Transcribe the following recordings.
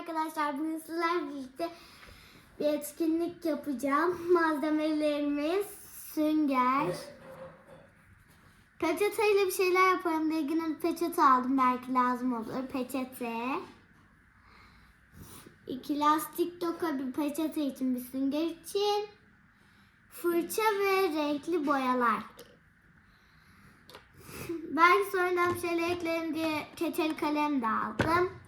arkadaşlar. Bugün sizlerle birlikte bir etkinlik yapacağım. Malzemelerimiz sünger. Peçeteyle bir şeyler yaparım diye yine peçete aldım. Belki lazım olur. Peçete. İki lastik doka bir peçete için bir sünger için. Fırça ve renkli boyalar. Belki sonradan bir şeyler eklerim diye keçeli kalem de aldım.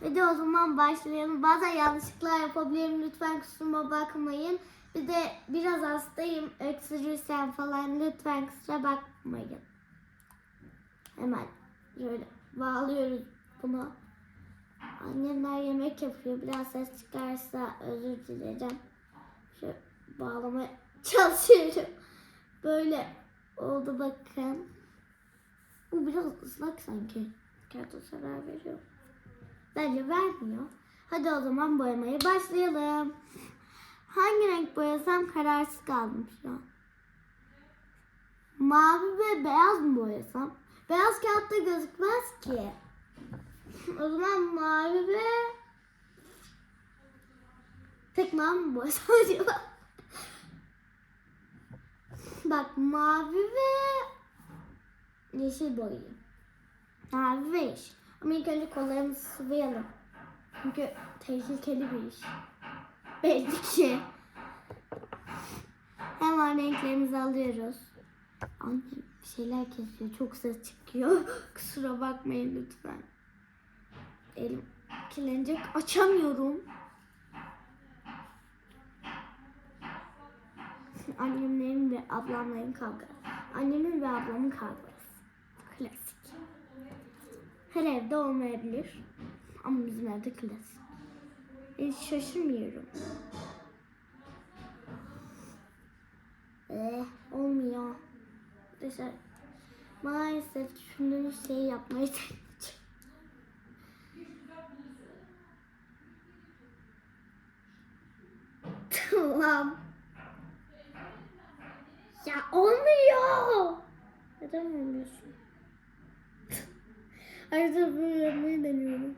De o zaman başlayalım. Bazen yanlışlıklar yapabilirim. Lütfen kusuruma bakmayın. Bir de biraz hastayım. Öksürürsem falan lütfen kusura bakmayın. Hemen böyle bağlıyoruz bunu. Annemler yemek yapıyor. Biraz ses çıkarsa özür dilerim. Şu bağlamaya çalışıyorum. Böyle oldu bakın. Bu biraz ıslak sanki. Karton zarar veriyor. Bence vermiyor. Hadi o zaman boyamaya başlayalım. Hangi renk boyasam kararsız kaldım şu an. Mavi ve beyaz mı boyasam? Beyaz kağıtta gözükmez ki. O zaman mavi ve tek mavi mi boyasam acaba? Bak mavi ve yeşil boyayayım. Mavi ve yeşil. Ama ilk önce kollarımızı sıvayalım. Çünkü tehlikeli bir iş. Belli ki. Hemen renklerimizi alıyoruz. Annem bir şeyler kesiyor. Çok ses çıkıyor. Kusura bakmayın lütfen. Elim kirlenecek. Açamıyorum. Annemlerin ve ablamların kavgası. Annemin ve ablamın kavgası. Her evde olmayabilir. Ama bizim evde klasik. Hiç şaşırmıyorum. Ee, olmuyor. Arkadaşlar maalesef düşündüğünüz şeyi yapmayı. Tamam. Ya olmuyor. Neden olmuyorsun? Ayrıca böyle yapmayı deniyorum.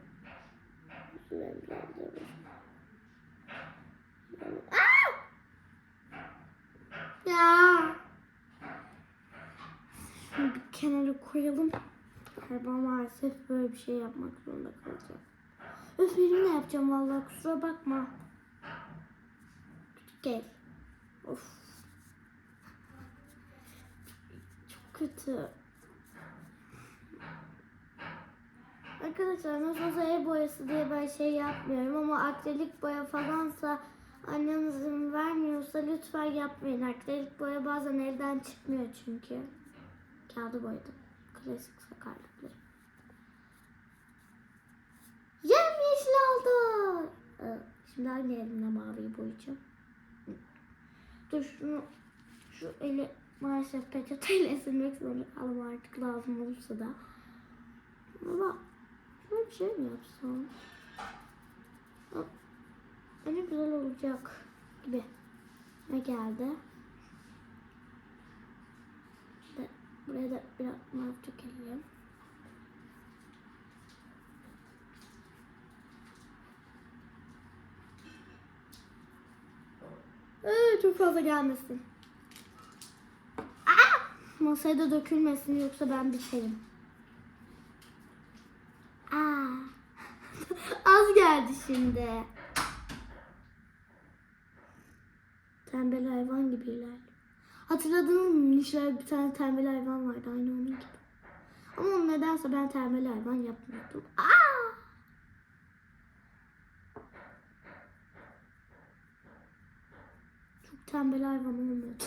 Aa! Ya. Şimdi bir kenara koyalım. Galiba maalesef böyle bir şey yapmak zorunda kalacağım. Öf benim ne yapacağım vallahi kusura bakma. Gel. Of. Çok kötü. Arkadaşlar nasıl olsa el boyası diye ben şey yapmıyorum ama akrilik boya falansa anneniz vermiyorsa lütfen yapmayın. Akrilik boya bazen elden çıkmıyor çünkü. Kağıdı boyadım. Klasik sakarlıkları. Yem yeşil oldu. Ee, Şimdi hangi elimle maviyi boyayacağım? Dur şunu şu eli maalesef peçeteyle silmek zorunda kaldım artık lazım olursa da. Ama şöyle bir şey mi yapsam? Ne güzel olacak gibi. Ne geldi? İşte buraya da biraz mavi dökelim. Ee, çok fazla gelmesin. Aa! Masaya da dökülmesin yoksa ben biterim. Az geldi şimdi. Tembel hayvan gibi ilerliyor. Hatırladınız mı? Nişler bir tane tembel hayvan vardı aynı onun gibi. Ama onu nedense ben tembel hayvan yapmıyordum. Aa! Çok tembel hayvan olmuyordu.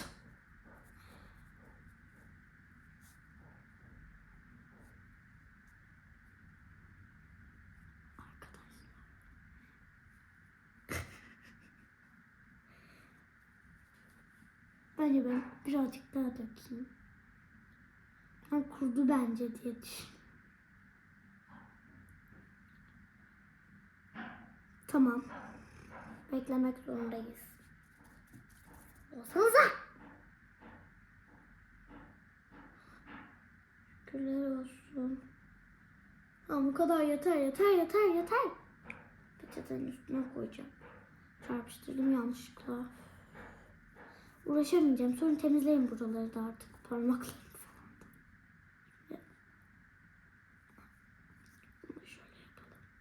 Arkadaşlar. Bence ben birazcık daha dökeyim. Ben kurdu bence diye düşünüyorum. Tamam. Beklemek zorundayız. Olsanıza. Şükürler olsun. Tamam bu kadar yeter yeter yeter yeter. bazen üstüne koyacağım. Çarpıştırdım yanlışlıkla. Uğraşamayacağım. Sonra temizleyin buraları da artık. Parmaklarım falan.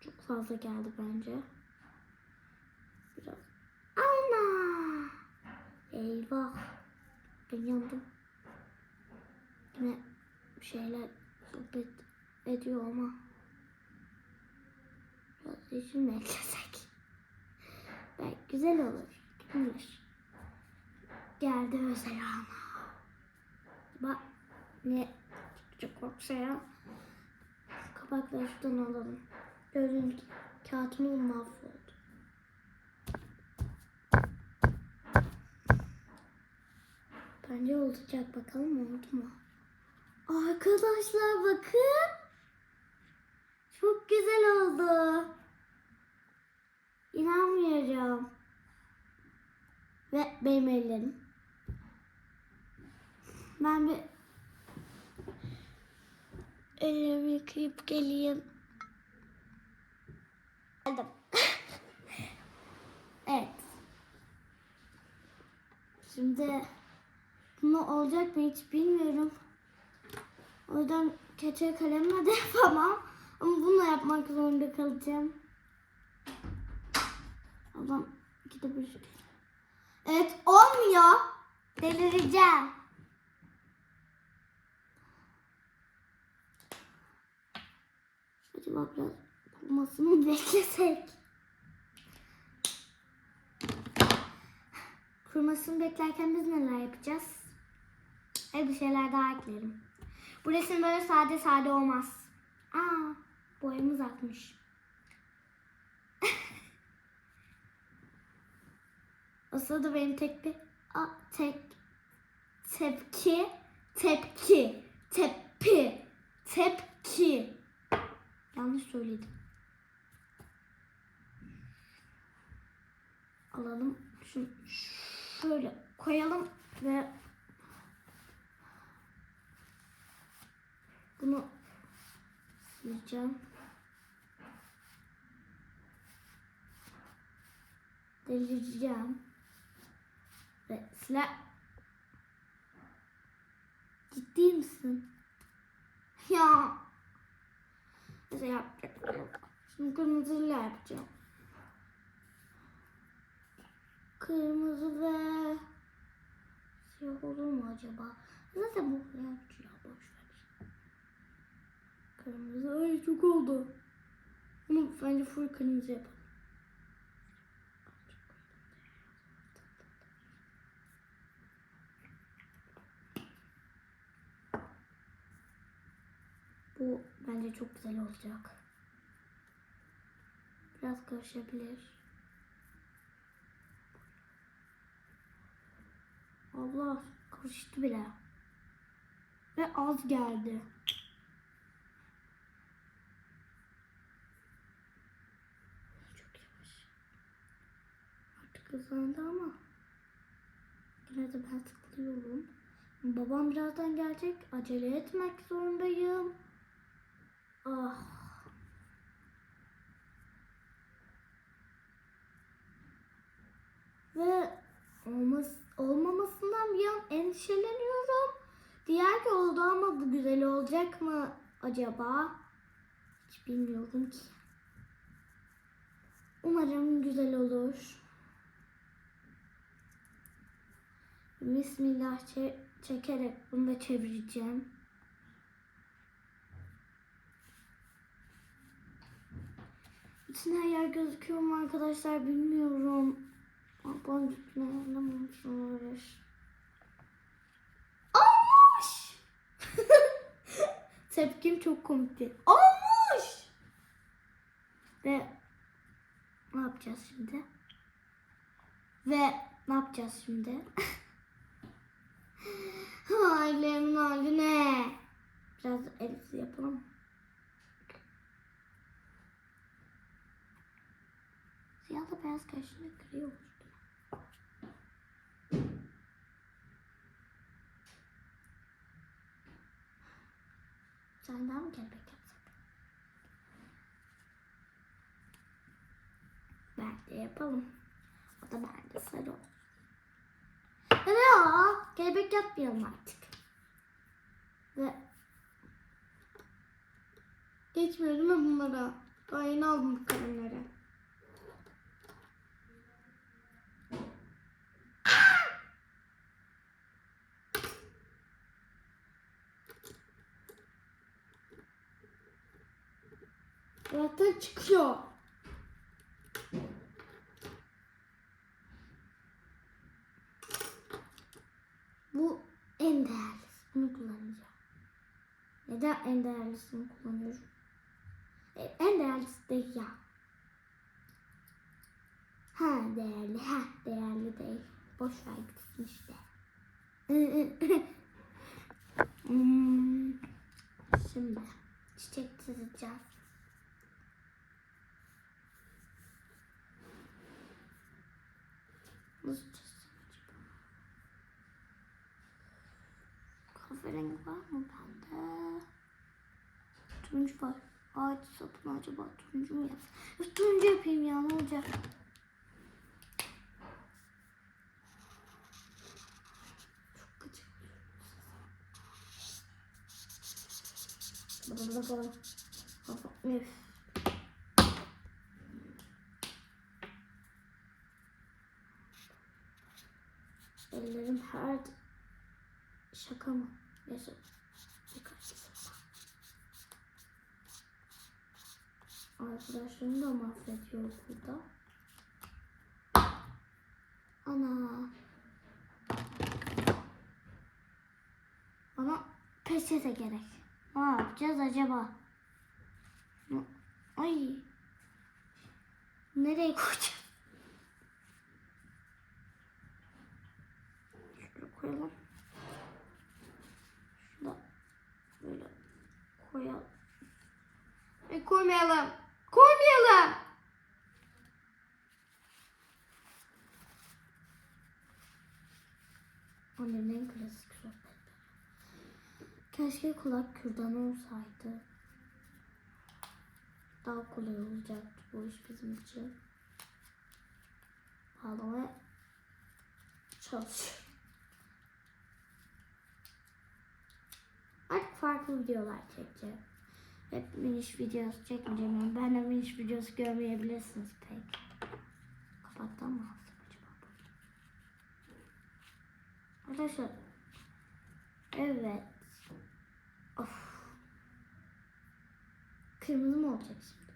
Çok fazla geldi bence. Biraz. Ana! Eyvah. Ben yandım. Yine bir şeyler sohbet ediyor ama. Biraz üzüm eklesek. Belki güzel olur. Kim bilir. Geldi özel ana. Bak ne çok ortaya. Kapakları şuradan alalım. Gördüğünüz gibi kağıtımız mahvoldu. Bence olacak bakalım oldu mu? Arkadaşlar bakın. Çok güzel oldu. İnanmıyorum. Ve benim ellerim. Ben bir ellerimi yıkayıp geleyim. Geldim. evet. Şimdi bunu olacak mı hiç bilmiyorum. O yüzden keçe kalemle de yapamam. Ama bununla yapmak zorunda kalacağım. Zaman ikide bir. Evet olmuyor. Delireceğim. Acaba biraz kurumasını mı beklesek? Kurumasını beklerken biz neler yapacağız? Hadi bir şeyler daha eklerim. Bu resim böyle sade sade olmaz. Aa, boyamız akmış. o sırada benim tek bir a, tek tepki tepki tepki tepki söyledim. Alalım şunu şöyle koyalım ve bunu sileceğim. Delireceğim. Ve silah... Ciddi misin? Ya. Neyse yapacak. yok. Şimdi kırmızıyla yapacağım. Kırmızı ve siyah olur mu acaba? Zaten bu yapacağım. Boş ver. Kırmızı. Ay çok oldu. Bunu bence full kırmızı yapalım. Bu bence çok güzel olacak. Biraz karışabilir. Allah karıştı bile. Ve az geldi. Çok yavaş. Artık hızlandı ama yine de ben tıklıyorum. Babam birazdan gelecek. Acele etmek zorundayım. Ah. Ve olmaz, olmamasından bir an endişeleniyorum. Diğer ki oldu ama bu güzel olacak mı acaba? Hiç bilmiyorum ki. Umarım güzel olur. Bismillah çe- çekerek bunu da çevireceğim. Bütün her yer gözüküyor mu arkadaşlar bilmiyorum. Babam bütün ayarlamamış olabilir. Olmuş! Tepkim çok komikti. Olmuş! Ve ne yapacağız şimdi? Ve ne yapacağız şimdi? Ailemin hali ne? Biraz elbise yapalım. Siyahla beyaz karşısında gri olur. Sen daha mı kelebek yapsak? renkli yapalım. O da bence sarı olsun. Ya kelebek yapmayalım artık. Ve geçmiyor değil mi bunlara? Daha yeni aldım kalemleri. Zaten çıkıyor. Bu en değerlisi. Bunu kullanacağım. Neden en değerlisini kullanıyorum? E, en değerlisi değil ya. Ha değerli. Ha değerli değil. Boş ver gitsin işte. Hmm, Şimdi çiçek çizeceğiz. Nasıl? Kahverengi var mı bende? Turuncu var. Ağaç sapını acaba turuncu mu yapsam? Turuncu yapayım ya ne olacak? Çok gıcık. Üf. Ellerim her şaka mı? Neyse. Birkaç. Arkadaşlarım da mahvediyor burada. Ana. Bana peçete gerek. Ne yapacağız acaba? Ay. Nereye koyacağız? Şöyle koyalım. Şurada böyle koyalım. E koymayalım. Koymayalım. Annemin en klasik sohbetleri. Keşke kulak kürdanı olsaydı. Daha kolay olacaktı bu iş bizim için. Bağlamaya çalışıyorum. Artık farklı videolar çekeceğim. Hep miniş videosu çekmeyeceğim. Yani ben de miniş videosu görmeyebilirsiniz pek. Kapattan mı alsam acaba? Arkadaşlar. Evet. Of. Kırmızı mı olacak şimdi?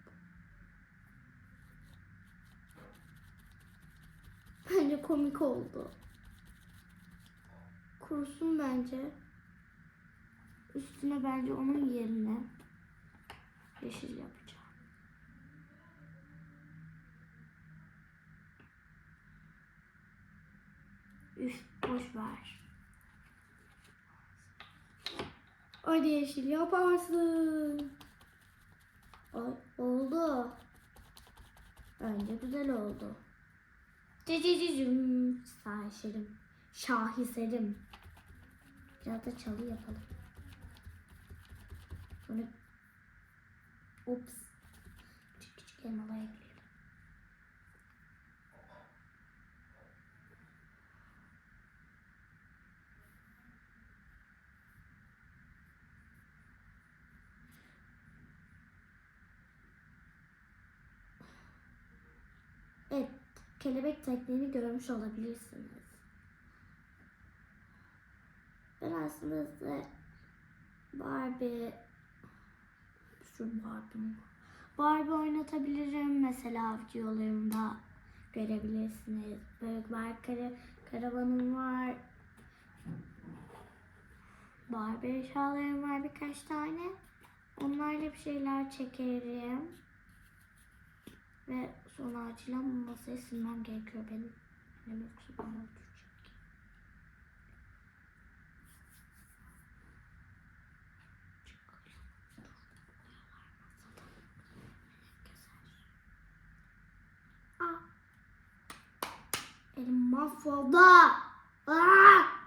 Bence komik oldu. Kurusun bence. Üstüne bence onun yerine yeşil yapacağım. Üf boş ver. Hadi yeşil yaparsın. Ay, oldu. Bence güzel oldu. Cicicicim. Şahiserim. Şahiserim. Biraz da çalı yapalım. Sonra Ups. Küçük küçük elmalar ekleyelim. Evet, kelebek tekniğini görmüş olabilirsiniz. Ben aslında size Barbie şu Barbie Barbie oynatabilirim mesela videolarımda görebilirsiniz. Böyle Barbie karavanım var. Barbie eşyalarım var birkaç tane. Onlarla bir şeyler çekerim. Ve sonra acilen bu masayı silmem gerekiyor benim. Benim yoksa bana öldürecek. Aa. Elim mahvoldu. Aa!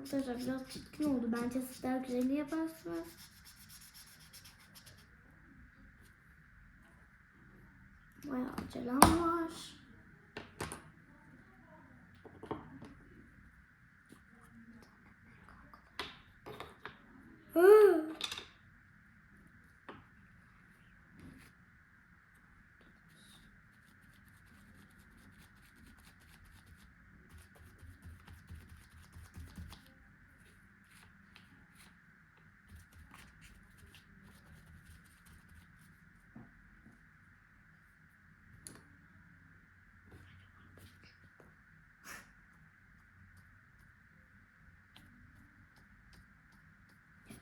Arkadaşlar biraz çirkin oldu. Bence siz daha güzelini yaparsınız. Bayağı acelem var.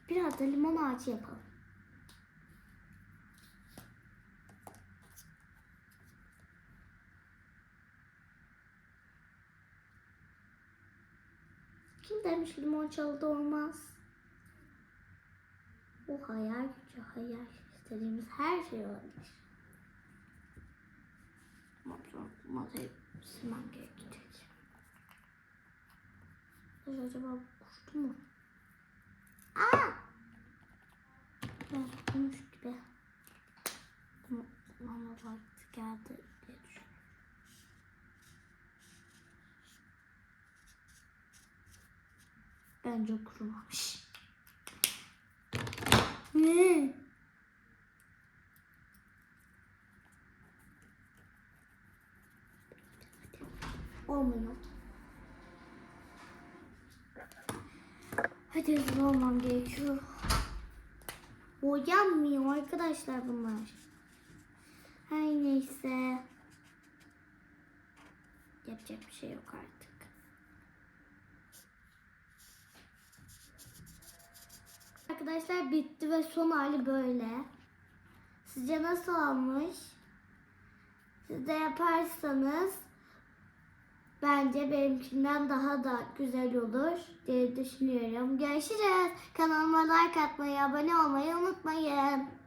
Biraz da limon ağacı yapalım. Kim demiş limon çalıda olmaz? Bu hayal gücü hayal. İstediğimiz her şey olabilir. Masayı silmem gerekecek. Acaba kuştu mu? Aa! Biraz olmuş gibi. Ama vakti geldi diye düşünüyorum. Bence kurumamış. Ne? Olmuyor. Hadi hızlı olmam gerekiyor. Boyanmıyor arkadaşlar bunlar. Her neyse. Yapacak bir şey yok artık. Arkadaşlar bitti ve son hali böyle. Sizce nasıl olmuş? Siz de yaparsanız bence benimkinden daha da güzel olur diye düşünüyorum. Görüşürüz. Kanalıma like atmayı, abone olmayı unutmayın.